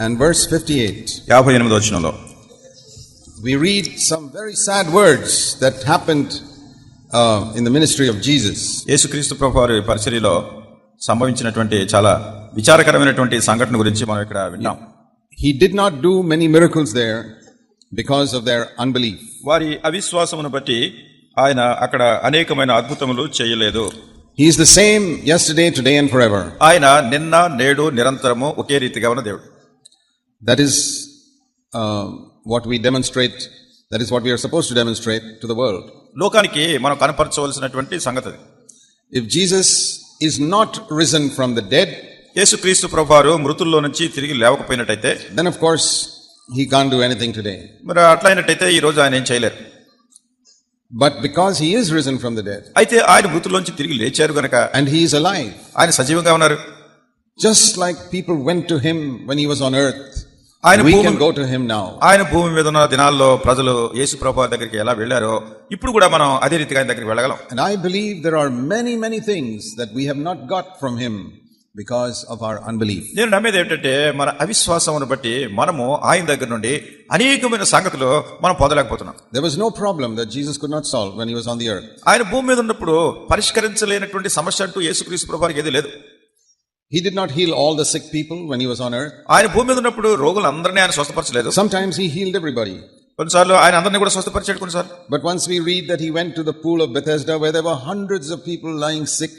and verse 58, యాభై ఎనిమిది వచనంలో we read some very sad words that happened uh, in the ministry of Jesus. యేసుక్రీస్తు ప్రభు వారి పరిచర్యలో సంభవించినటువంటి చాలా విచారకరమైనటువంటి సంఘటన గురించి మనం ఇక్కడ విన్నాం He did not do many miracles there because of their unbelief. వారి అవిశ్వాసమును బట్టి ఆయన అక్కడ అనేకమైన అద్భుతములు చేయలేదు He is the same yesterday, today, and forever. ఆయన నిన్న నేడు నిరంతరము ఒకే రీతిగా ఉన్న దేవుడు That is uh, what we demonstrate. That is what we are supposed to demonstrate to the world. లోకానికి మనం కనపరచవలసినటువంటి సంగతి. If Jesus is not risen from the dead, యేసుక్రీస్తు ప్రభువారు మృతుల్లో నుంచి తిరిగి లేవకపోయినట్టయితే then of course he can't do anything today. మరి అట్లయినట్టయితే ఈ రోజు ఆయన ఏం చేయలేరు But because he is risen from the dead అయితే ఆయన మృతుల్లోంచి తిరిగి లేచారు గనక and he is alive, ఆయన సజీవంగా ఉన్నారు just like people went to him when he was on earth, ఆయన భూమి- go to him now. ఆయన భూమి మీద ఉన్న దినాల్లో ప్రజలు యేసు ప్రభు దగ్గరికి ఎలా వెళ్ళారో ఇప్పుడు కూడా మనం అదే రీతిగా ఆయన దగ్గరికి వెళ్ళగలం And I believe there are many, many things that we have not got from him because of our unbelief. నేను నమ్మేది ఏంటంటే మన అవిశ్వాసమును బట్టి మనము ఆయన దగ్గర నుండి అనేకమైన సంగతులు మనం పొందలేకపోతున్నాం There was no problem that Jesus could not solve when he was on the earth. ఆయన భూమి మీద ఉన్నప్పుడు పరిష్కరించలేనటువంటి సమస్య అంటూ యేసుక్రీస్తు ప్రభానికి ఏది లేదు He did not heal all the sick people when he was on earth. ఆయన భూమి మీద ఉన్నప్పుడు రోగులందరినీ ఆయన స్వస్థపరచలేదు Sometimes he healed everybody. కొన్నిసార్లు ఆయన అందరినీ కూడా స్వస్థపరిచాడు కొన్నిసార్లు But once we read that he went to the pool of Bethesda where there were hundreds of people lying sick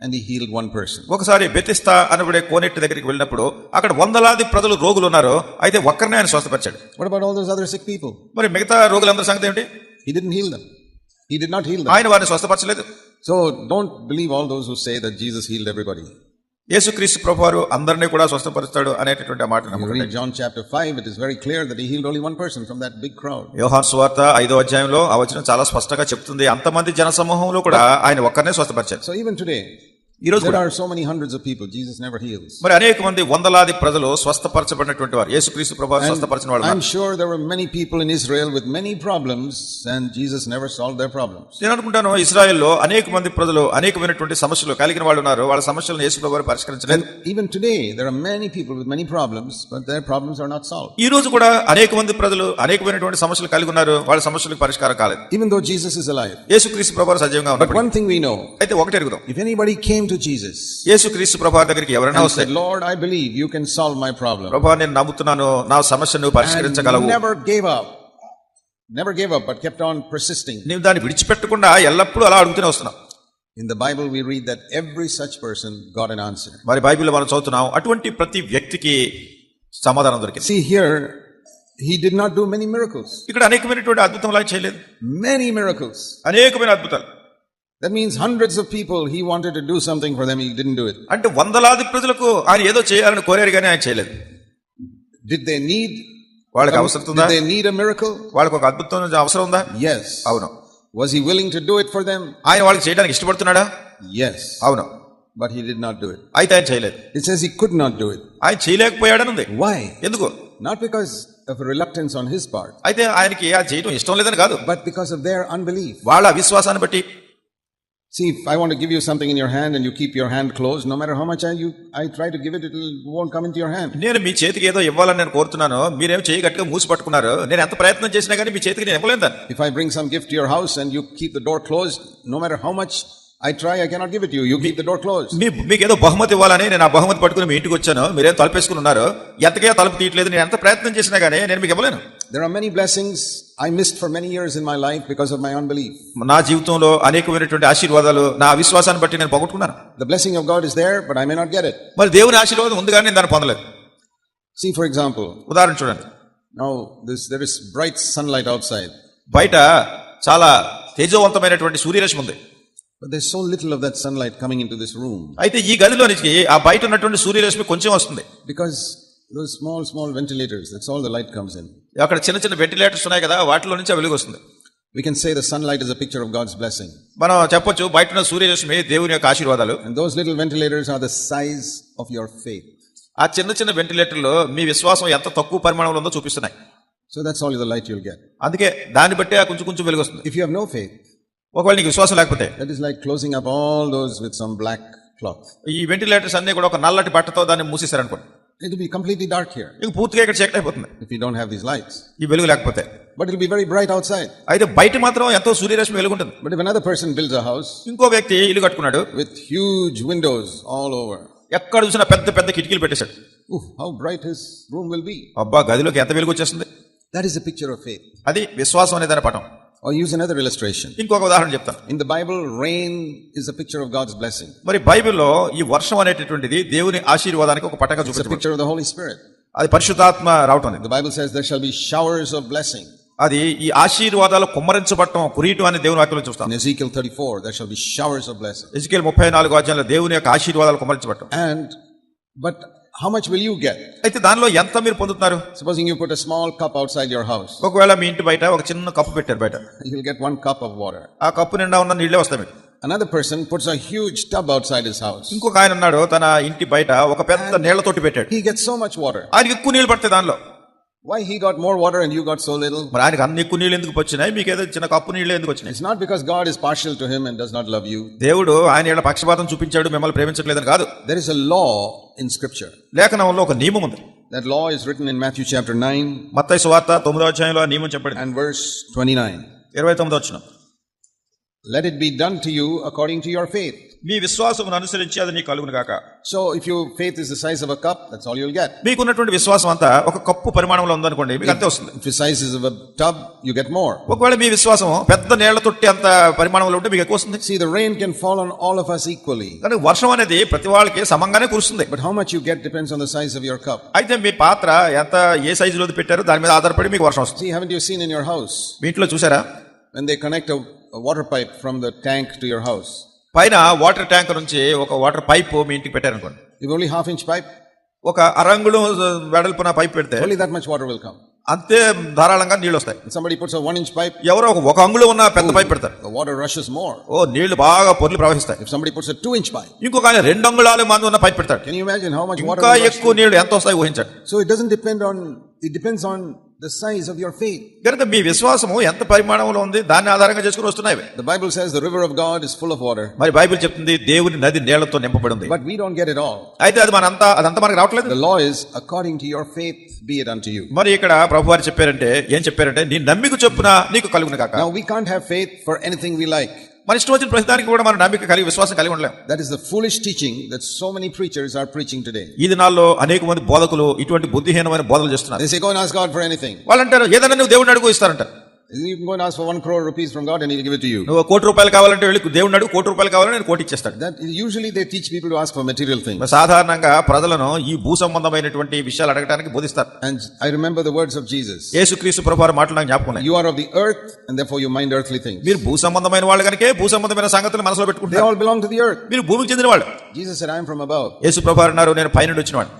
and he healed one person. ఒకసారి బెతిస్తా అనబడే కోనెట్టి దగ్గరికి వెళ్ళినప్పుడు అక్కడ వందలాది ప్రజలు రోగులు ఉన్నారు అయితే ఒక్కరినే ఆయన స్వస్థపరిచాడు What about all those other sick people? మరి మిగతా రోగులందరి సంగతి ఏమిటి He didn't heal them. He did not heal them. ఆయన వారిని స్వస్థపరచలేదు So don't believe all those who say that Jesus healed everybody. యేసుక్రీస్తు ప్రభువారు అందరినీ కూడా స్వస్థపరుస్తాడు అనేటటువంటి మాట John chapter 5, it is very clear that he healed only one person from that big crowd. యోహాన్ సువార్త ఐదో అధ్యాయంలో ఆ వచనం చాలా స్పష్టంగా చెప్తుంది. అంతమంది జన సమూహంలో కూడా ఆయన ఒక్కరినే స్వస్థపరిచారు. So even today, ఈ రోజు there కూడా are so many hundreds of people Jesus never heals. మరి అనేక మంది వందలాది ప్రజలు స్వస్థపరచబడినటువంటి వారు యేసుక్రీస్తు ప్రభు స్వస్థపరిచిన వాళ్ళు I'm ఉన్నారు. sure there were many people in Israel with many problems and Jesus never solved their problems. నేను అనుకుంటాను ఇస్రాయెల్లో అనేక మంది ప్రజలు అనేకమైనటువంటి సమస్యలు కలిగిన వాళ్ళు ఉన్నారు వాళ్ళ సమస్యలను యేసు ప్రభు వారు పరిష్కరించలేదు And even today, there are many people with many problems, but their problems are not solved. ఈ రోజు కూడా అనేక మంది ప్రజలు అనేకమైనటువంటి సమస్యలు కలిగి ఉన్నారు వాళ్ళ సమస్యలకు పరిష్కారం కాలేదు Even though Jesus is alive. యేసుక్రీస్తు ప్రభు వారు సజీవంగా But ఉన్నారు one thing we know, అయితే ఒకటి ఎరుగుదాం if anybody came to Jesus యేసుక్రీస్తు ప్రభు వారి దగ్గరికి ఎవరైనా and వస్తే said, Lord, I believe you can solve my problem. ప్రభా నేను నమ్ముతున్నాను నా సమస్యను And పరిష్కరించగలవు never gave up. Never gave up, but kept on persisting. నీవు దాన్ని విడిచిపెట్టకుండా ఎల్లప్పుడూ అలా అడుగుతూనే వస్తున్నావు In the Bible, we read that every such person got an answer. మరి బైబిల్లో మనం చదువుతున్నాం అటువంటి ప్రతి వ్యక్తికి సమాధానం దొరికింది See here, he did not do many miracles. ఇక్కడ అనేకమైనటువంటి అద్భుతం చేయలేదు Many miracles. అనేకమైన అద్భుతాలు That means hundreds of people, he wanted to do something for them, he didn't do it. అంటే వందలాది ప్రజలకు ఆయన ఏదో చేయాలని కోరారు కానీ ఆయన చేయలేదు Did they need వాళ్ళకి అవసరం ఉందా they need a miracle? వాళ్ళకి ఒక అద్భుతం అవసరం ఉందా Yes. అవును Was he willing to do it for them? ఆయన వాళ్ళకి చేయడానికి ఇష్టపడుతున్నాడా Yes. అవును But he did not do it. అయితే ఆయన చేయలేదు It says he could not do it. ఆయన చేయలేకపోయాడని ఉంది Why? ఎందుకు Not because of a reluctance on his part, అయితే ఆయనకి అది చేయడం ఇష్టం లేదని కాదు but because of their unbelief. వాళ్ళ అవిశ్వాసాన్ని బట్టి See, if I want to give you something in your hand and you keep your hand closed, no matter how much I, you, I try to give it, it won't come into your hand. నేను మీ చేతికి ఏదో ఇవ్వాలని నేను కోరుతున్నాను మీరేం చేయి గట్టిగా మూసి పట్టుకున్నారు నేను ఎంత ప్రయత్నం చేసినా కానీ మీ చేతికి నేను ఇవ్వలేదు దాన్ని If I bring some gift to your house and you keep the door closed, no matter I try I cannot give it you you keep the close మీకు ఏదో బహుమతి ఇవ్వాలని నేను ఆ బహుమతి పట్టుకుని మీ ఇంటికి వచ్చాను. మీరేం తలపేసుకుని ఉన్నారు? ఎంతగా తలుపు తీయట్లేదు. నేను ఎంత ప్రయత్నం చేసినా కానీ నేను మీకు ఇవ్వలేను. There are many blessings I miss for many years in my life because of my own belief నా జీవితంలో అనేకమైనటువంటి ఆశీర్వాదాలు నా విశ్వాసాన్ని బట్టి నేను పోగొట్టుకున్నాను. The blessing of God is there but I may not get మరి దేవుని ఆశీర్వాదం ఉంది కానీ నేను దాన్ని పొందలేదు. సి ఫర్ ఎగ్జాంపుల్ ఉదాహరణ చూడండి. Now this there is bright sunlight outside బయట చాలా తేజవంతమైనటువంటి సూర్యరశ్మి ఉంది. But there's so little of that sunlight coming into this room అయితే ఈ గదిలోనికి ఆ బయట ఉన్నటువంటి సూర్యరశ్మి కొంచెం వస్తుంది because those small, small ventilators, that's all the light comes in. అక్కడ చిన్న చిన్న వెంటిలేటర్స్ ఉన్నాయి కదా వాటిలో నుంచి వెలుగు వస్తుంది We can say the sunlight is a picture of God's blessing. మనం చెప్పొచ్చు బయట ఉన్న సూర్యరశ్మి దేవుని యొక్క ఆశీర్వాదాలు And those little ventilators are the size of your faith. ఆ చిన్న చిన్న వెంటిలేటర్లు మీ విశ్వాసం ఎంత తక్కువ పరిమాణంలో ఉందో చూపిస్తున్నాయి So that's all the light you'll get. అందుకే దాన్ని బట్టే ఆ కొంచెం కొంచెం వెలుగు వస్తుంది If you have no faith, ఒకవేళ నీకు విశ్వాసం లేకపోతే that is like closing up all those with some black cloth. ఈ వెంటిలేటర్స్ అన్ని కూడా ఒక నల్లటి బట్టతో దాన్ని మూసేశారనుకోండి It will be completely dark here ఇంక పూర్తిగా ఇక్కడ చీకటి అయిపోతుంది if you don't have these lights. ఈ వెలుగు లేకపోతే But it will be very bright outside. అయితే బయట మాత్రం ఎంతో సూర్యరశ్మి వెలుగుంటుంది But if another person builds a house ఇంకో వ్యక్తి ఇల్లు కట్టుకున్నాడు with huge windows all over, ఎక్కడ చూసినా పెద్ద పెద్ద కిటికీలు పెట్టేశాడు how bright his room will be. అబ్బా గదిలోకి ఎంత వెలుగు వచ్చేస్తుంది That is a picture of faith. అది విశ్వాసం అనే దాని పటం Or use another illustration. ఇంకొక ఉదాహరణ చెప్తాను In the Bible, rain is a picture of God's blessing. మరి బైబిల్లో ఈ వర్షం అనేటటువంటిది దేవుని ఆశీర్వాదానికి ఒక పటంగా It's a చూపించబడింది picture of the Holy Spirit. అది పరిశుద్ధాత్మ రావటం అనేది The Bible says there shall be showers of blessing. అది ఈ ఆశీర్వాదాలు కుమ్మరించబడటం కురీటు అని దేవుని వాక్యంలో చూస్తాం In Ezekiel 34, there shall be showers of blessing. Ezekiel ముప్పై నాలుగు అధ్యాయంలో దేవుని యొక్క ఆశీర్వాదాలు కుమ్మరించబడటం And, but how much will you get? అయితే దానిలో ఎంత మీరు పొందుతున్నారు Supposing you put a small cup outside your house, ఒకవేళ మీ ఇంటి బయట ఒక చిన్న కప్పు పెట్టారు బయట you'll get one cup of water. ఆ కప్పు నిండా ఉన్న నీళ్ళే వస్తాయి మీకు Another person puts a huge tub outside his house. ఇంకొక ఆయన ఉన్నాడు తన ఇంటి బయట ఒక పెద్ద నీళ్ళ తొట్టి పెట్టాడు He gets so much water. ఆయనకి ఎక్కువ నీళ్ళు పడతాయి దానిలో Why he got more water and you got so little? మరి ఆయనకి అన్ని ఎక్కువ నీళ్ళు ఎందుకు వచ్చినాయి మీకు ఏదో చిన్న కప్పు నీళ్ళు ఎందుకు వచ్చినాయి It's not because God is partial to him and does not love you. దేవుడు ఆయన ఏళ్ళ పక్షపాతం చూపించాడు మిమ్మల్ని ప్రేమించట్లేదని కాదు There is a law in scripture. లేఖనంలో ఒక నియమం ఉంది That law is written in Matthew chapter 9 మత్తయి సువార్త తొమ్మిదో అధ్యాయంలో ఆ నియమం చెప్పండి and verse 29. ఇరవై తొమ్మిదో వచ్చిన Let it be done to you according to your faith. మీ విశ్వాసమును అనుసరించి అది నీకు కలుగును కాక so if you faith is the size of a cup that's all you will get మీకు ఉన్నటువంటి విశ్వాసం అంతా ఒక కప్పు పరిమాణంలో ఉందనుకోండి మీకు అంతే వస్తుంది. If the size is a tub you get more ఒకవేళ మీ విశ్వాసం పెద్ద నీళ్ళ తొట్టి అంత పరిమాణంలో ఉంటే మీకు ఎక్కువ వస్తుంది. See the rain can fall on all of us equally కానీ వర్షం అనేది ప్రతి వాళ్ళకి సమంగానే కురుస్తుంది. But how much you get depends on the size of your cup అయితే మీ పాత్ర ఎంత ఏ సైజ్ లోది పెట్టారో దాని మీద ఆధారపడి మీకు వర్షం వస్తుంది. See haven't you seen in your house మీట్లో ఇంట్లో చూసారా? When they connect a, a water pipe from the tank to your house. పైన వాటర్ ట్యాంక్ నుంచి ఒక వాటర్ పైప్ మీ ఇంటికి పెట్టారు అనుకోండి ఇవ్ ఓన్లీ హాఫ్ ఇంచ్ పైప్ ఒక అరంగుళం వెడల్పున పైప్ పెడితే only that much water will come అంతే ధారాళంగా నీళ్ళు వస్తాయి somebody puts a one inch pipe ఎవరో ఒక ఒక అంగుళం ఉన్న పెద్ద పైప్ పెడతారు. వాటర్ రషెస్ మోర్ ఓ నీళ్ళు బాగా పొర్లు ప్రవహిస్తాయి. Somebody puts two inch pipe ఇంకొక ఆయన రెండు అంగుళాలు మంది ఉన్న పైప్ పెడతారు can you imagine how much water ఇంకా ఎక్కువ నీళ్ళు ఎంత వస్తాయి ఊహించండి. So it doesn't depend on it depends on the size of your faith గరిత మీ విశ్వాసము ఎంత పరిమాణంలో ఉంది దాని ఆధారంగా చేసుకుని వస్తున్నాయి. The Bible says the river of God is full of water మరి బైబిల్ చెప్తుంది దేవుని నది నీళ్ళతో నింపబడి ఉంది but we don't get it all అయితే అది మనంతా అదంతా మనకు రావట్లేదు? The law is according to your faith be it unto you మరి ఇక్కడ ప్రభు వారు చెప్పారంటే ఏం చెప్పారంటే నీ నమ్మిక చొప్పున నీకు కలుగును కాక now we can't have faith for anything we like మన ఇష్టం వచ్చిన ప్రతిదానికి కూడా మన నమ్మిక కలిగి విశ్వాసం కలిగి ఉండలేం That is the foolish teaching that so many preachers are preaching today. ఈ దినాల్లో అనేక మంది బోధకులు ఇటువంటి బుద్ధిహీనమైన బోధలు చేస్తున్నారు They say, go and ask God for anything. వాళ్ళు అంటారు ఏదైనా నువ్వు దేవుడిని అడుగు ఇస్తారంట You go and ask for one crore rupees from God and He'll give it to you. నువ్వు కోటి రూపాయలు కావాలంటే వెళ్ళి దేవుడిని అడుగు కోటి రూపాయలు కావాలని నేను కోటి ఇచ్చేస్తాడు That usually they teach people to ask for material things. మరి సాధారణంగా ప్రజలను ఈ భూ సంబంధమైనటువంటి విషయాలు అడగడానికి బోధిస్తారు And I remember the words of Jesus. యేసుక్రీస్తు ప్రభు వారి మాటలు నాకు జ్ఞాపకం ఉన్నాయి. You are of the earth and therefore you mind earthly things. మీరు భూ సంబంధమైన వాళ్ళు కనుకే భూ సంబంధమైన సంగతులు మనసులో They పెట్టుకుంటారు all belong to the earth. మీరు భూమికి చెందిన వాళ్ళు Jesus said, I am from above. యేసు ప్రభు వారు అన్నారు నేను పైనుండి వచ్చినవాడు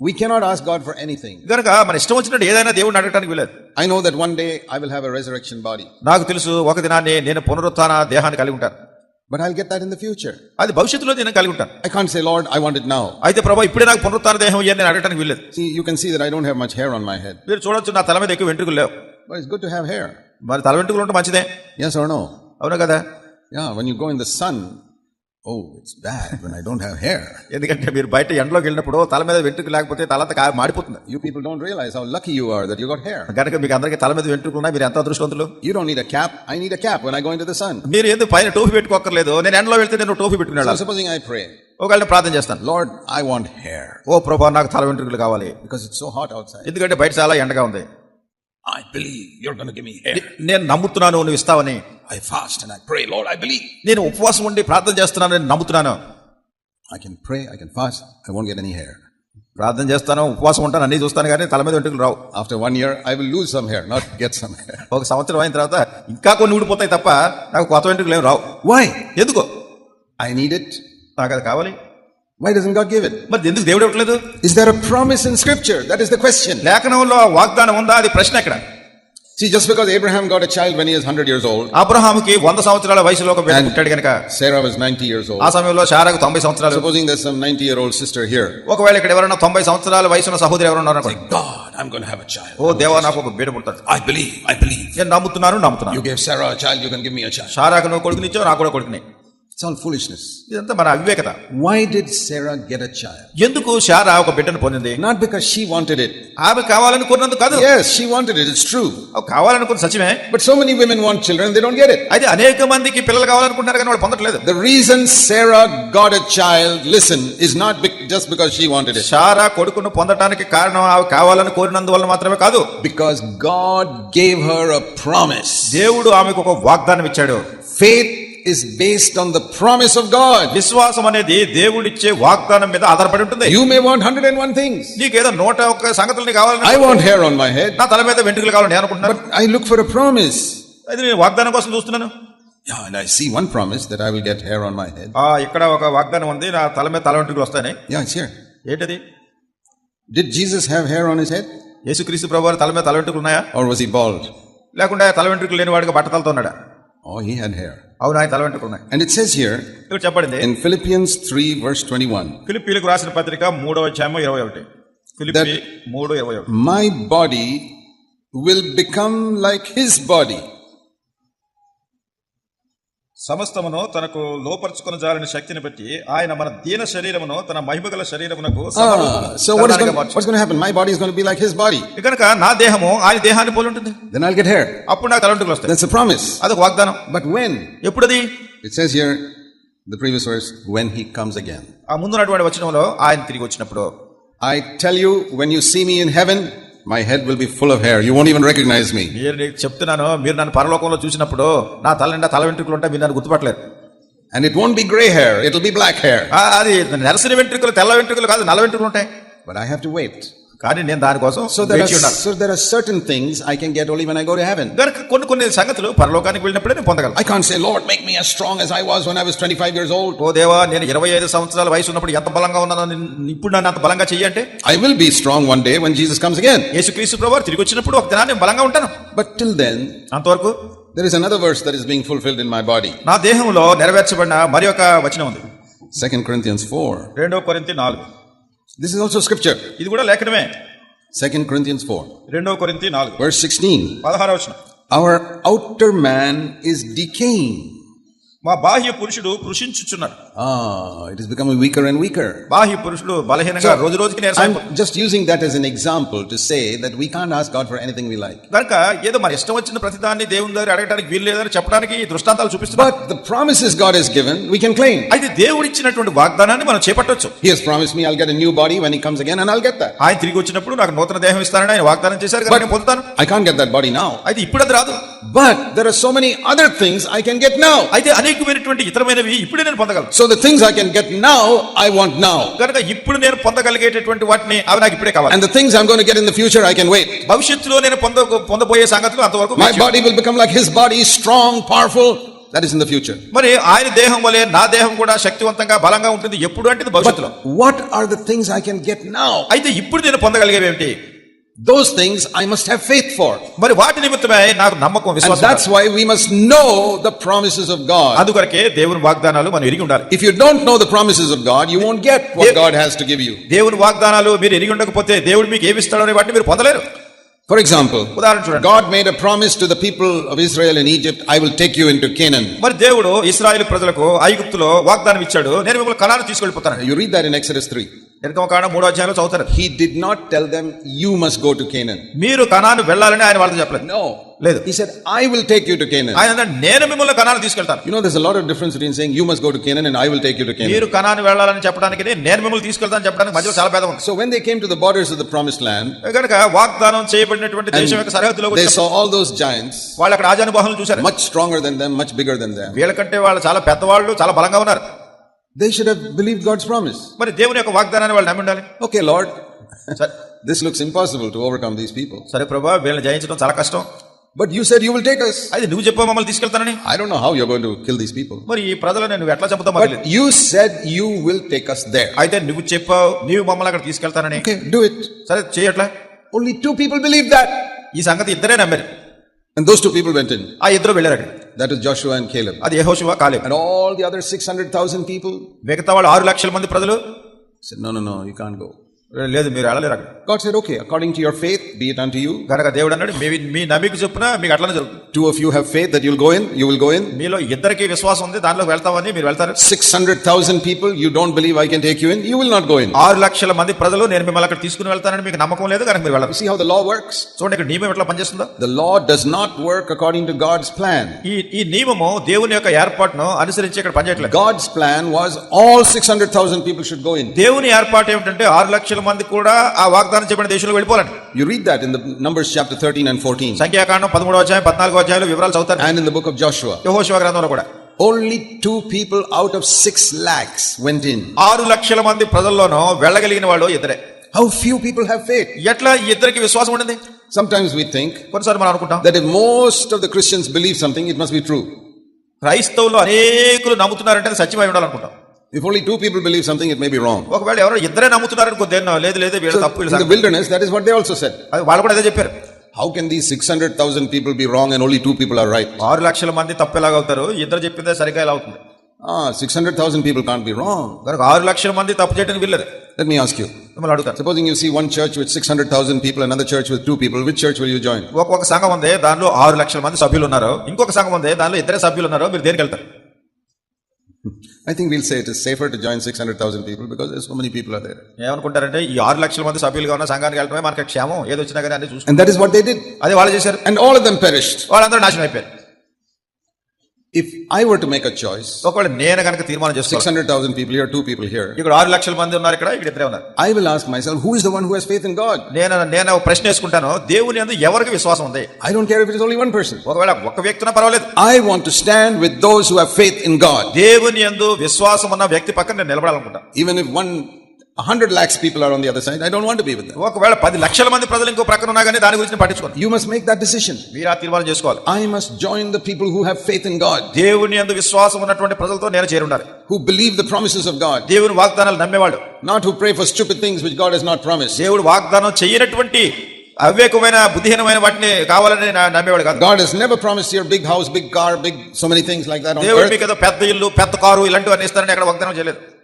We cannot ask God for anything. కనుక మన ఇష్టం వచ్చినట్టు ఏదైనా దేవుడిని అడగడానికి వీలేదు I know that one day I will have a resurrection body, నాకు తెలుసు ఒక దినాన్ని నేను పునరుత్థాన దేహాన్ని కలిగి ఉంటాను but I'll get that in the future. అది భవిష్యత్తులో నేను కలిగి ఉంటాను I can't say, Lord, I want it now. అయితే ప్రభా ఇప్పుడే నాకు పునరుత్థాన దేహం ఇయ్యని నేను అడగడానికి వీల్లేదు See, you can see that I don't have much hair on my head, మీరు చూడొచ్చు నా తల మీద ఎక్కువ వెంట్రుకలు లేవు but it's good to have hair. మరి తల వెంట్రుకలు ఉంటే మంచిదే Yes or no? అవును కదా Yeah, when you go in the sun, oh it's I don't hair ఎందుకంటే మీరు బయట ఎండలోకి వెళ్ళినప్పుడు తల మీద వెంట్రుకలు లేకపోతే తల మాడిపోతుంది. You people don't I so luck you are that you got hair గనక మీకు అందరికి తల మీద వెంట్రుకలు మీరు ఎంత అదృష్టవంతులు? You don't need a cap I need a cap when I going to the sun మీరు ఎందు పైన టోపీ పెట్టుకోకర్లేదు నేను ఎండలో వెళ్తే నేను టోఫీ పెట్టుకునేలా సపోజింగ్ ఐ ప్రే ఒకవేళ ప్రార్థన చేస్తాను. లార్డ్ ఐ వాంట్ హెయిర్ ఓ ప్రభువా నాకు తల వెంట్రుకలు కావాలి. Because it's so hot outside ఎందుకంటే బయట చాలా ఎండగా ఉంది. I believe you're going to give me hair. నే- నేను నమ్ముతున్నాను నువ్వు ఇస్తావని I fast and I pray, Lord, I believe. నేను ఉపవాసం ఉండి ప్రార్థన చేస్తున్నాను నేను నమ్ముతున్నాను I can pray, I can fast, I won't get any hair. ప్రార్థన చేస్తాను ఉపవాసం ఉంటాను అన్ని చూస్తాను కానీ తల మీద వెంట్రుకలు రావు After one year, I will lose some hair, not get some hair. ఒక సంవత్సరం అయిన తర్వాత ఇంకా కొన్ని ఊడిపోతాయి తప్ప నాకు కొత్త వెంట్రుకలు ఏం రావు Why? ఎందుకో I need it. నాకు అది కావాలి Why doesn't God give it? మరి ఎందుకు దేవుడు ఇవ్వట్లేదు Is there a promise in scripture? That is the question. లేఖనంలో వాగ్దానం ఉందా అది ప్రశ్న ఎక్కడ See, just because Abraham got a child when he is 100 years old, అబ్రహాముకి వంద సంవత్సరాల వయసులో ఒక బిడ్డ పుట్టాడు కనుక Sarah was 90 years old. ఆ సమయంలో శారాకు తొంభై సంవత్సరాలు Supposing there's some 90 year old sister here. ఒకవేళ ఇక్కడ ఎవరైనా తొంభై సంవత్సరాల వయసున్న సహోదరి ఎవరైనా ఉన్నారు అనుకోండి. God, I'm going to have a child. ఓ దేవా నాకు ఒక బిడ్డ పుడతాడు I believe, I believe. నేను నమ్ముతున్నాను You నమ్ముతున్నాను gave Sarah a child, you can give me a child. శారాకు నువ్వు కొడుకునిచ్చావు నాకు కూడా కొడుకుని It's all foolishness. ఇదంతా మన అవివేకత Why did Sarah get a child? ఎందుకు శారా ఒక బిడ్డను పొందింది Not because she wanted it. ఆమె కావాలని కోరినందుకు కాదు Yes, she wanted it. It's true. కావాలనుకున్న సత్యమే But so many women want children, they don't get it. అయితే అనేక మందికి పిల్లలు కావాలనుకుంటున్నారు కానీ వాళ్ళు పొందట్లేదు The reason Sarah got a child, listen, is not just because she wanted it. Sarah కొడుకును పొందటానికి కారణం ఆమె కావాలని కోరినందువల్ల మాత్రమే కాదు Because God gave her a promise. దేవుడు ఆమెకు ఒక వాగ్దానం ఇచ్చాడు Faith is based on the promise of God. విశ్వాసం అనేది దేవుడిచ్చే వాగ్దానం మీద ఆధారపడి ఉంటుంది You may want 101 things. నీకేదో నూట ఒక్క సంగతులు నీకు కావాలని I want hair on my head, నా తల మీద వెంట్రుకలు కావాలని నేను అనుకుంటున్నాను but I look for a promise. అది నేను వాగ్దానం కోసం చూస్తున్నాను Yeah, and I see one promise that I will get hair on my head. ఆ ఇక్కడ ఒక వాగ్దానం ఉంది నా తల మీద తల వెంట్రుకలు వస్తాయని Yeah, it's here. ఏంటది Did Jesus have hair on his head? యేసుక్రీస్తు ప్రభు వారి తల మీద తల వెంట్రుకలు ఉన్నాయా Or was he bald? లేకుంటే తల వెంట్రుకలు లేని వాడికి బట్టతలతో ఉన్నాడా Oh, he had hair. అవును ఆయన తల వెంట్రుకలు ఉన్నాయి And it says here ఇక్కడ in Philippians 3, verse 21, ఫిలిప్పీలకు రాసిన పత్రిక మూడవ అధ్యాయం ఇరవై ఒకటి ఫిలిప్పి మూడు ఇరవై ఒకటి My body will become like his body. సమస్తమును తనకు లోపరుచుకుని జారిన శక్తిని బట్టి ఆయన మన దీన శరీరమును తన మహిమగల శరీరమునకు so what is what is gonna happen my body is gonna be like his body కనుక నా దేహము ఆయన దేహాన్ని పోలి ఉంటుంది. దెన్ ఐల్ గెట్ హెడ్ అప్పుడు నా కరెంట్ వస్తుంది దట్స్ అ ప్రామిస్ అది ఒక వాగ్దానం. బట్ వెన్ ఎప్పుడు అది it says here the previous verse when he comes again ఆ ముందున్నటువంటి వచనంలో ఆయన తిరిగి వచ్చినప్పుడు I tell you when you see me in heaven my head will be full of hair. You won't even recognize me. మీరు నీకు చెప్తున్నాను మీరు నన్ను పరలోకంలో చూసినప్పుడు నా తల నిండా తల వెంట్రుకలు ఉంటే మీరు నన్ను గుర్తుపట్టలేరు And it won't be gray hair, it'll be black hair. ఆ, అది నెరసిన వెంట్రుకలు తెల్ల వెంట్రుకలు కాదు నల్ల వెంట్రుకలు ఉంటాయి But I have to wait. కానీ నేను దానికోసం so there so there are certain things I can get only when I go to heaven గనుక కొన్ని కొన్ని సంగతులు పరలోకానికి వెళ్ళినప్పుడు నేను పొందగలను. I can't say Lord make me as strong as I was when I was 25 years old ఓ దేవా నేను 25 సంవత్సరాల వయసు ఉన్నప్పుడు ఎంత బలంగా ఉన్నానో ఇప్పుడు నన్ను అంత బలంగా చెయ్యి అంటే? I will be strong one day when Jesus comes again యేసుక్రీస్తు ప్రభువు తిరిగి వచ్చినప్పుడు ఒక దినాన్ని బలంగా ఉంటాను. బట్ టిల్ దెన్ అంతవరకు there is another verse that is being fulfilled in my body నా దేహంలో నెరవేర్చబడిన మరి ఒక వచనం ఉంది. 2 కొరింథియన్స్ 4 2 కొరింథీ 4 This is also scripture. Second Corinthians 4. Verse 16. Our outer man is decaying. మా బాహ్య పురుషుడు కృషించుచున్నాడు. It is become weaker and weaker బాహ్య పురుషుడు బలహీనంగా రోజు రోజుకి నేను just using that as an example to say that we can't ask God for anything we like గనుక ఏదో మరి ఇష్టం వచ్చిన ప్రతిదాన్ని దేవుని దగ్గర అడగడానికి వీలు చెప్పడానికి ఈ దృష్టాంతాలు చూపిస్తున్నాడు. But the promises God has given we can claim అది దేవుడు ఇచ్చినటువంటి వాగ్దానాన్ని మనం చేపట్టొచ్చు. He has promised me I'll get a new body when he comes again and I'll get that ఆయన తిరిగి వచ్చినప్పుడు నాకు నూతన దేహం ఇస్తారని ఆయన వాగ్దానం చేశారు కదా నేను పొందుతాను. I can't get that body now అది ఇప్పుడు అది రాదు. But there are so many other things I can get now. అయితే అనేకమైనటువంటి ఇతరమైనవి ఇప్పుడే నేను పొందగలను So the things I can get now, I want now. కనుక ఇప్పుడు నేను పొందగలిగేటటువంటి వాటిని అవి నాకు ఇప్పుడే కావాలి And the things I'm going to get in the future, I can wait. భవిష్యత్తులో నేను పొంద పొందబోయే సంగతులు అంతవరకు My వేచి body will become like His body, strong, powerful. That is in the future. మరి ఆయన దేహం వలె నా దేహం కూడా శక్తివంతంగా బలంగా ఉంటుంది ఎప్పుడు అంటే ఇది భవిష్యత్తులో But what are the things I can get now? అయితే ఇప్పుడు నేను పొందగలిగేవి ఏమిటి Those things I must have faith for. మరి వాటి నిమిత్తమే నాకు నమ్మకం And విశ్వాసం that's ఉండాలి. why we must know the promises of God. అందుకొరకే దేవుని వాగ్దానాలు మనం ఎరిగి ఉండాలి If you don't know the promises of God, you won't get what Yeah. God has to give you. దేవుని వాగ్దానాలు మీరు ఎరిగి ఉండకపోతే దేవుడు మీకు ఏమి ఇస్తాడో అనే వాటిని మీరు పొందలేరు For example, ఉదాహరణ చూడండి God made a promise to the people of Israel in Egypt, I will take you into Canaan. మరి దేవుడు ఇస్రాయేల్ ప్రజలకు ఐగుప్తులో వాగ్దానం ఇచ్చాడు నేను మిమ్మల్ని కణాలు తీసుకెళ్ళిపోతాను You read that in Exodus 3. ఎనకమ కాండం మూడో అధ్యాయంలో చదువుతారు. He did not tell them you must go to Canaan మీరు కనాను వెళ్ళాలని ఆయన వాళ్ళతో చెప్పలేదు. నో లేదు. He said I will take you to Canaan ఆయన నేను మిమ్మల్ని కనాను తీసుకెళ్తాను. You know there is a lot of difference between saying you must go to Canaan and I will take you to Canaan మీరు కనాను వెళ్ళాలని చెప్పడానికి నేను మిమ్మల్ని తీసుకెళ్తాను చెప్పడానికి మధ్య చాలా భేదం ఉంది. So when they came to the borders of the promise land గనక వాగ్దానం చేయబడినటువంటి దేశం యొక్క సరిహద్దులో they saw all those giants వాళ్ళు అక్కడ ఆజానుబాహులు చూశారు. Much stronger than them much bigger than them వీళ్ళకంటే వాళ్ళు చాలా పెద్దవాళ్ళు చాలా బలంగా ఉన్నారు. They should have believe God's promise మరి దేవుని యొక్క వాగ్దానాన్ని వాళ్ళు నమ్మి ఉండాలి. Okay Lord this looks impossible to overcome these people సరే ప్రభా వీళ్ళని జయించడం చాలా కష్టం. But you said you will take us అది నువ్వు చెప్పావు మమ్మల్ని తీసుకెళ్తానని. I don't know how you going to kill these people మరి ఈ ప్రజలను నువ్వు ఎట్లా చెప్తావు but you said you will take us there అయితే నువ్వు చెప్పా నువ్వు మమ్మల్ని అక్కడ తీసుకెళ్తానని. ఓకే డు ఇట్ సరే చేయట్లా only two people believe that ఈ సంగతి ఇద్దరే నమ్మారు. And those two people went in. ఆ ఇద్దరు వెళ్ళారు అక్కడ That is Joshua and Caleb. అది యెహోషువ Caleb And all the other 600,000 people మిగతా వాళ్ళు ఆరు లక్షల మంది ప్రజలు said, No, no, no, you can't go. లేదు మీరు వెళ్ళలేరు అక్కడ God said, okay, according to your faith, be it unto you. కనుక దేవుడు అన్నాడు మీ మీ నమ్మిక చొప్పున మీకు అట్లనే జరుగుతుంది Two of you have faith that you'll go in, you will go in. మీలో ఇద్దరికి విశ్వాసం ఉంది దానిలో వెళ్తామని మీరు వెళ్తారు 600,000 people, you don't believe I can take you in, you will not go in. ఆరు లక్షల మంది ప్రజలు నేను మిమ్మల్ని అక్కడ తీసుకుని వెళ్తానని మీకు నమ్మకం లేదు కనుక మీరు వెళ్ళరు You see how the law works? చూడండి ఇక్కడ నియమం ఎట్లా పనిచేస్తుందో The law does not work according to God's plan. ఈ ఈ నియమము దేవుని యొక్క ఏర్పాటును అనుసరించి ఇక్కడ పనిచేయట్లేదు God's plan was all 600,000 people should go in. దేవుని ఏర్పాటు ఏమిటంటే ఆరు లక్షల మంది కూడా ఆ వాగ్దానం చెప్పిన దేశంలో వెళ్ళిపోవాలండి You read that in the Numbers chapter 13 and 14 సంఖ్యాకాండం పదమూడో అధ్యాయం పద్నాలుగో అధ్యాయులు వివరాలు చదువుతారు and in the book of Joshua. యహోశివ గ్రంథంలో కూడా Only two people out of six lakhs went in. ఆరు లక్షల మంది ప్రజల్లోనూ వెళ్ళగలిగిన వాళ్ళు ఇద్దరే How few people have faith. ఎట్లా ఈ ఇద్దరికి విశ్వాసం ఉండింది Sometimes we think కొన్నిసార్లు మనం అనుకుంటాం that if most of the Christians believe something, it must be true. క్రైస్తవులు అనేకులు నమ్ముతున్నారంటే అది సత్యమై ఉండాలనుకుంటాం if only two people believe something it may be wrong ఒకవేళ ఎవరో ఇద్దరే నమ్ముతున్నారని కొద్దిగా లేదు లేదు వీళ్ళు తప్పు in the wilderness that is what they also said అది వాళ్ళు కూడా అదే చెప్పారు how can the six hundred thousand people be wrong and only two people are right ఆరు లక్షల మంది తప్పు ఎలాగ అవుతారు ఇద్దరు చెప్పితే సరిగ్గా ఎలా అవుతుంది six hundred thousand people can't be wrong కనుక ఆరు లక్షల మంది తప్పు చేయడానికి వెళ్ళారు లెట్ మీ ఆస్క్ యూ మిమ్మల్ని అడుగుతాను supposing you see one church with six hundred thousand people and church with two people with church will you join ఒక్కొక్క సంఘం ఉంది దానిలో ఆరు లక్షల మంది సభ్యులు ఉన్నారు ఇంకొక సంఘం ఉంది దానిలో ఇద్దరే సభ్యులు ఉన్నారు మీరు దేనికి వెళ్తారు I think will say it safer to join six hundred thousand people because so many people are ఏమనుకుంటారంటే ఈ ఆరు లక్షల మంది సభ్యులుగా ఉన్న సంఘానికి వెళ్ళడమే మనకి క్షేమం. ఏది వచ్చినా కానీ అది చూసి that is what they did అది వాళ్ళు చేశారు. And all of them perished వాళ్ళందరూ నాశనం అయిపోయారు. If I were to make a choice, ఒకవేళ నేను కనుక తీర్మానం చేస్తాను 600,000 people here, two people here, ఇక్కడ ఆరు లక్షల మంది ఉన్నారు ఇక్కడ ఇక్కడ ఇద్దరే ఉన్నారు I will ask myself, who is the one who has faith in God? నేను నేను ఒక ప్రశ్న వేసుకుంటాను దేవుని అందు ఎవరికి విశ్వాసం ఉంది I don't care if it is only one person. ఒకవేళ ఒక వ్యక్తిన పర్వాలేదు I want to stand with those who have faith in God. దేవుని యందు విశ్వాసం ఉన్న వ్యక్తి పక్కన నేను నిలబడాలనుకుంటా Even if one, people are on the other side, I don't want to be with them. ఒకవేళ పది లక్షల మంది ప్రజలు ఇంకో ప్రక్కన ఉన్నా కానీ దాని గురించి పట్టించుకోను You must make that decision. మీరు ఆ తీర్మానం చేసుకోవాలి I must join the people who have faith in God, దేవుని యందు విశ్వాసం ఉన్నటువంటి ప్రజలతో నేను చేరి ఉండాలి who believe the promises of God, దేవుని వాగ్దానాలు నమ్మేవాళ్ళు not who pray for stupid things which God has not promised. దేవుడు వాగ్దానం చేయనటువంటి అవివేకమైన బుద్ధిహీనమైన వాటిని కావాలని నమ్మేవాడు కాదు God has never promised you a big house, big car, big, so many things like that on దేవుడు. మీకు పెద్ద ఇల్లు పెద్ద కారు ఇలాంటివన్నీ ఇస్తారని ఎక్కడ వాగ్దానం చేయలేదు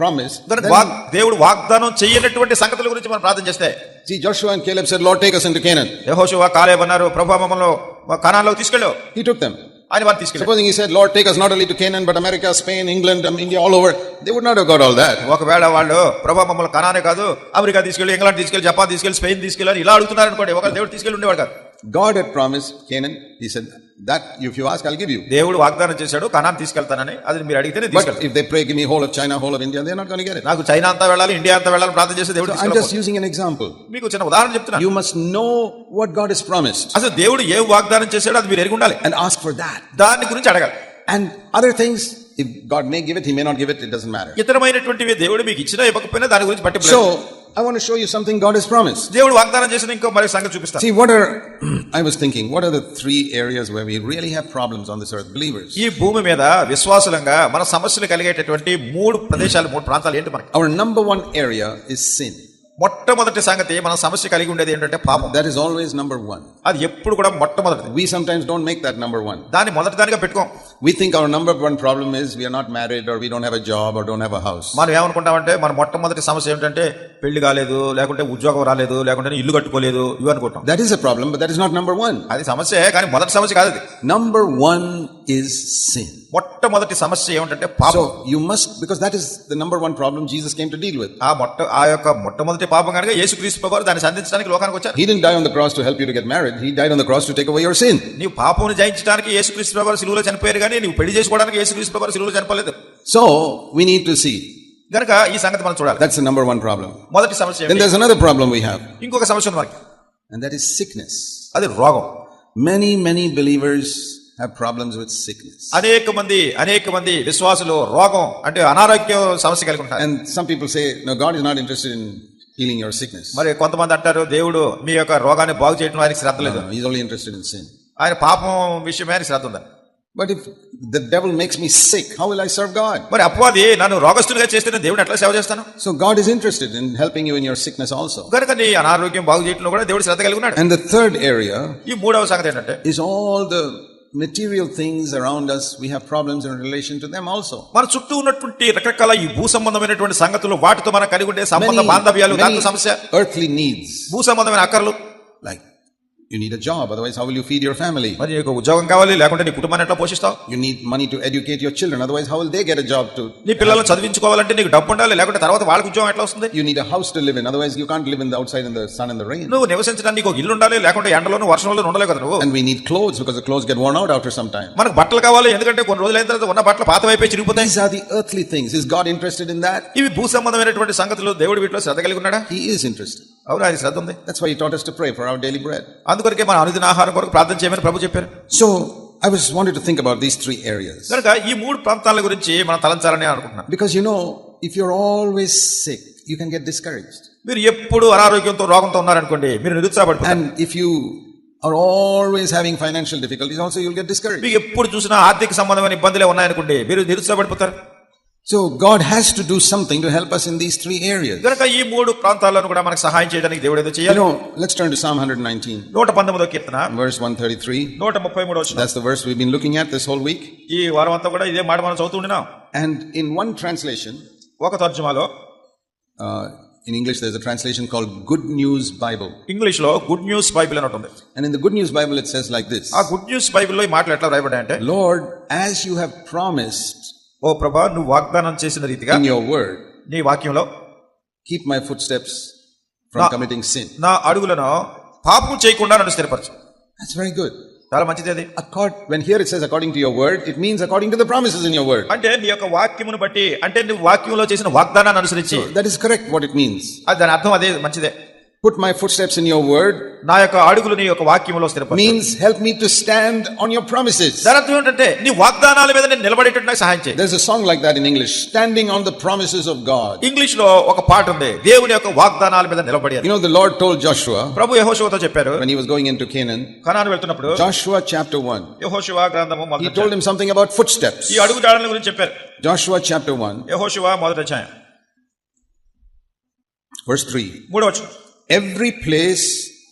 promised, దానికి then- వాగ్ దేవుడు వాగ్దానం చేయనటువంటి సంగతుల గురించి మనం ప్రార్థన చేస్తే see, Joshua and Caleb said, Lord, take us into Canaan. యహోశివ కాలేబ్ అన్నారు ప్రభా మమ్మల్ని కణాల్లో తీసుకెళ్ళావు He took them. ఆయన వారిని తీసుకెళ్ళావు Supposing he said, Lord, take us not only to Canaan, but America, Spain, England, um, India, all over, they would not have got all that. ఒకవేళ వాళ్ళు ప్రభా మమ్మల్ని కనానే కాదు అమెరికా తీసుకెళ్ళి ఇంగ్లాండ్ తీసుకెళ్ళి జపాన్ తీసుకెళ్ళి స్పెయిన్ తీసుకెళ్ళి ఇలా అడుగుతున్నారు అనుకోండి ఒక దేవుడు తీసుకెళ్ళి ఉండేవాడు కాదు God had promise Canaan he said that if you ask I'll give you దేవుడు వాగ్దానం చేశాడు కనాన్ తీసుకెళ్తానని. అది మీరు అడిగితేనే తీసుకెళ్తారు. If they pray give me whole of China whole of India they not going get నాకు చైనా అంతా వెళ్ళాలి ఇండియా అంతా వెళ్ళాలి ప్రార్థన చేస్తే దేవుడు I am just using an example మీకు చిన్న ఉదాహరణ చెప్తున్నా you must know what God is promised అసలు దేవుడు ఏ వాగ్దానం చేశాడో అది మీరు ఎరిగి ఉండాలి. అండ్ ఆస్క్ ఫర్ దట్ దాని గురించి అడగాలి. And other things if God may give it he may not give it it doesn't matter ఇతరమైనటువంటివి దేవుడు మీకు ఇచ్చినా ఇవ్వకపోయినా దాని గురించి పట్టి so I want to show you something God has promised. దేవుడు వాగ్దానం చేసిన ఇంకో మరి సంగతి చూపిస్తాను See, what are, I was thinking, what are the three areas where we really have problems on this earth, believers? ఈ భూమి మీద విశ్వాసులంగా మన సమస్యలు కలిగేటటువంటి మూడు ప్రదేశాలు మూడు ప్రాంతాలు ఏంటి మనకి Our number one area is sin. మొట్టమొదటి సంగతి మన సమస్య కలిగి ఉండేది ఏంటంటే పాపం That is always number one. అది ఎప్పుడు కూడా మొట్టమొదటిది We sometimes don't make that number one. దాన్ని మొదటి దానిగా పెట్టుకోం We think our number one problem is we are not married or we don't have a job or don't have a house. మనం ఏమనుకుంటామంటే మన మొట్టమొదటి సమస్య ఏమిటంటే పెళ్ళి కాలేదు లేకుంటే ఉద్యోగం రాలేదు లేకుంటే ఇల్లు కట్టుకోలేదు ఇవి అనుకుంటాం That is a problem, but that is not number one. అది సమస్య కానీ మొదటి సమస్య కాదు అది Number one is sin. మొట్టమొదటి సమస్య ఏమిటంటే పాపం you must, because that is the number one problem Jesus came to deal with. ఆ మొట్ట ఆ యొక్క మొట్టమొదటి పాపం కనుక యేసుక్రీస్తు వారు దాన్ని సంధించడానికి లోకానికి వచ్చారు He didn't die on the cross to help you to get married. He died on the cross to take away your sin. నీవు పాపమును జయించడానికి యేసుక్రీస్తు వారు సిలువలో చనిపోయారు కానీ నీవు పెళ్లి చేసుకోవడానికి యేసుక్రీస్తు వారు సిలువలో చనిపోలేదు So we need to see. గనక ఈ సంగతి మనం చూడాలి That's the number one problem. మొదటి సమస్య Then ఏమిటి? there's another problem we have, ఇంకొక సమస్య ఉంది మనకి and that is sickness. అది రోగం Many, many believers have problems with sickness. అనేక మంది అనేక మంది విశ్వాసులు రోగం అంటే అనారోగ్యం సమస్య కలిగి ఉంటారు And some people say, no, God is not interested in healing your sickness. మరి కొంతమంది అంటారు దేవుడు మీ యొక్క రోగాన్ని బాగు చేయడం ఆయనకి శ్రద్ధ లేదు No, he's only interested in sin. ఆయన పాపం విషయమే ఆయనకి శ్రద్ధ ఉంది But if the devil makes me sick, how will I serve God? మరి అపవాది నన్ను రోగస్తునిగా చేస్తే నేను దేవుడు ఎట్లా సేవ చేస్తాను So God is interested in helping you in your sickness also. కనుక నీ అనారోగ్యం బాగు చేయడంలో కూడా దేవుడు శ్రద్ధ కలిగి ఉన్నాడు And the third area ఈ మూడవ సంగతి ఏంటంటే is all the material things around us. We have problems in relation to them also. మన చుట్టూ ఉన్నటువంటి రకరకాల ఈ భూ సంబంధమైనటువంటి సంగతులు వాటితో మనం కలిగి ఉండే సంబంధ బాంధవ్యాలు దాంతో సమస్య earthly needs. భూ సంబంధమైన అక్కర్లు Like you need a job, otherwise how will you feed your family? మరి నీకు ఉద్యోగం కావాలి లేకుంటే నీ కుటుంబాన్ని ఎట్లా పోషిస్తావు You need money to educate your children, otherwise how will they get a job to? నీ పిల్లలను చదివించుకోవాలంటే నీకు డబ్బు ఉండాలి లేకుంటే తర్వాత వాళ్ళకి ఉద్యోగం ఎట్లా వస్తుంది You need a house to live in, otherwise you can't live in the outside in the sun and the rain. నువ్వు నివసించడానికి నీకు ఒక ఇల్లు ఉండాలి లేకుంటే ఎండలోను వర్షంలో ఉండలేవు కదా నువ్వు And we need clothes because the clothes get worn out after some time. మనకు బట్టలు కావాలి ఎందుకంటే కొన్ని రోజులు అయిన తర్వాత ఉన్న బట్టలు పాత వైపే చిరిగిపోతాయి These are the earthly things. Is God interested in that? ఇవి భూ సంబంధమైనటువంటి సంగతులు దేవుడి వీటిలో శ్రద్ధ కలిగి ఉన్నాడా He is interested. అవును అది శ్రద్ధ ఉంది That's why He taught us to pray for our daily bread. అందుకొరకే మన అనుదిన ఆహారం కొరకు ప్రార్థన చేయమని ప్రభు చెప్పారు. So I was wanted to think about these three areas కనుక ఈ మూడు ప్రాంతాల గురించి మనం తలంచాలని అనుకుంటున్నాం. Because you know if you are always sick you can get discouraged మీరు ఎప్పుడు అనారోగ్యంతో రోగంతో ఉన్నారు అనుకోండి మీరు నిరుత్సాహపడతారు and if you are always having financial difficulties also you will get discouraged మీరు ఎప్పుడు చూసినా ఆర్థిక సంబంధమైన ఇబ్బందులే ఉన్నాయనుకోండి మీరు నిరుత్సాహపడిపోతారు. So God has to do something to help us in these three areas. కనుక ఈ మూడు ప్రాంతాలను కూడా మనకు సహాయం చేయడానికి దేవుడు ఏదో చేయాలి let's turn to Psalm 119, నూట పంతొమ్మిదో కీర్తన verse 133. నూట ముప్పై మూడు వచ్చిన That's the verse we've been looking at this whole week. ఈ వారం అంతా కూడా ఇదే మాట మనం చదువుతుండినాం And in one translation, ఒక తర్జుమాలో uh, in English, there's a translation called Good News Bible. ఇంగ్లీష్లో గుడ్ న్యూస్ బైబిల్ అని ఉంటుంది And in the Good News Bible, it says like this ఆ గుడ్ న్యూస్ బైబిల్లో ఈ మాటలు ఎట్లా Lord, as you have promised ఓ ప్రభా నువ్వు వాగ్దానం చేసిన రీతిగా యువర్ వర్డ్ నీ వాక్యంలో keep my footsteps from committing sin నా అడుగులను పాపం చేయకుండా నన్ను స్థిరపరచు. వెరీ గుడ్ చాలా మంచిది అది. Accord when hear it according to your word it means according to the promises in your word అంటే నీ యొక్క వాక్యమును బట్టి అంటే నువ్వు వాక్యంలో చేసిన వాగ్దానాన్ని అనుసరించి. That is correct what it means అది దాని అర్థం అదే మంచిదే. Put my footsteps in your word నా యొక్క అడుగులు నీ యొక్క వాక్యంలో స్థిరపరచు means help me to stand on your promises. దాని ఏంటంటే నీ వాగ్దానాల మీద నేను నిలబడేటట్టు నాకు సహాయం చేయి There's a song like that in English, standing on the promises of God. ఇంగ్లీష్లో ఒక పాట ఉంది దేవుని యొక్క వాగ్దానాల మీద నిలబడి You know, the Lord told Joshua ప్రభు యహోశివతో చెప్పారు when he was going into Canaan, కనాను వెళ్తున్నప్పుడు Joshua chapter 1, యహోశివ గ్రంథము he మొదటి told him something about footsteps. ఈ అడుగు జాడల గురించి చెప్పారు Joshua chapter 1, యహోశివ మొదటి అధ్యాయం verse 3. మూడో వచనం Every place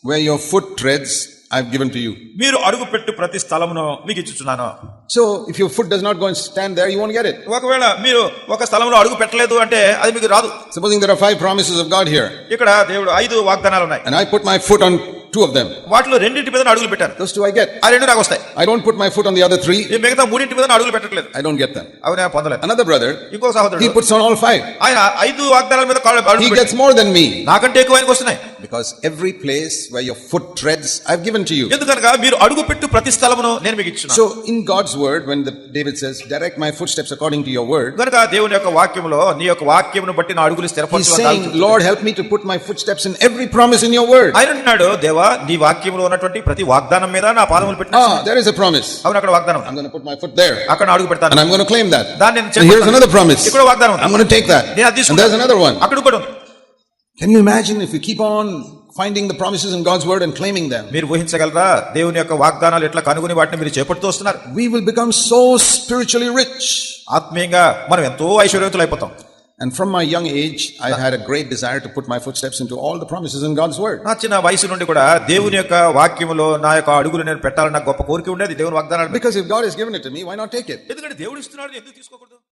where your foot treads, I've given to you. మీరు అడుగు పెట్టు ప్రతి స్థలమును మీకు ఇచ్చుచున్నాను So if your foot does not go and stand there, you won't get it. ఒకవేళ మీరు ఒక స్థలంలో అడుగు పెట్టలేదు అంటే అది మీకు రాదు Supposing there are five promises of God here, ఇక్కడ దేవుడు ఐదు వాగ్దానాలు ఉన్నాయి and I put my foot on two of them. వాటిలో రెండింటి మీద అడుగులు పెట్టాను Those two I get. ఆ రెండు నాకు వస్తాయి I don't put my foot on the other three, ఈ మిగతా మూడింటి మీద అడుగులు పెట్టట్లేదు I don't get them. అవి నేను పొందలేదు Another brother, ఇంకో he సహోదరుడు puts on all five. ఆయన ఐదు వాగ్దానాల మీద కాళ్ళు- He అడుగులు పెట్టాడు. gets more than me. నాకంటే ఎక్కువ ఆయనకు వస్తున్నాయి Because every place where your foot treads, I've given to you. ఎందుకనగా మీరు అడుగు పెట్టు ప్రతి స్థలమును నేను మీకు ఇచ్చిన So in God's word, when the, David says, direct my footsteps according to your word, కనుక దేవుని యొక్క వాక్యములో నీ యొక్క వాక్యమును బట్టి నా అడుగులు he's స్థిరపరచు saying, Lord, help me to put my footsteps in every promise in your word. ఆయన అంటున్నాడు దేవా నీ వాక్యంలో ఉన్నటువంటి ప్రతి వాగ్దానం మీద నా పాదములు పెట్టిన Ah, there is a promise. అవును అక్కడ వాగ్దానం I'm going to put my foot there. అక్కడ అడుగు And పెడతాను I'm going to claim that. దాన్ని నేను And here's చెప్పేస్తాను. another promise. ఇక్కడ వాగ్దానం ఉంది. I'm going to take that. నేను అది And there's another one. అక్కడ కూడా ఉంది Can you imagine if you keep on finding the promises in God's word and claiming them? మీరు ఊహించగలరా దేవుని యొక్క వాగ్దానాలు ఎట్లా కనుగొని వాటిని మీరు చేపడుతూ వస్తున్నారు We will become so spiritually rich. ఆత్మీయంగా మనం ఎంతో ఐశ్వర్యవంతులు అయిపోతాం And from my young age, I've had a great desire to put my footsteps into all the promises in God's word. నా చిన్న వయసు నుండి కూడా దేవుని యొక్క వాక్యములో నా యొక్క అడుగులు నేను పెట్టాలని నాకు గొప్ప కోరిక ఉండేది దేవుని వాగ్దానాలు Because if God has given it to me, why not take it? ఎందుకంటే దేవుడు ఇస్తున్నాడు ఎందుకు తీసుకోకూడదు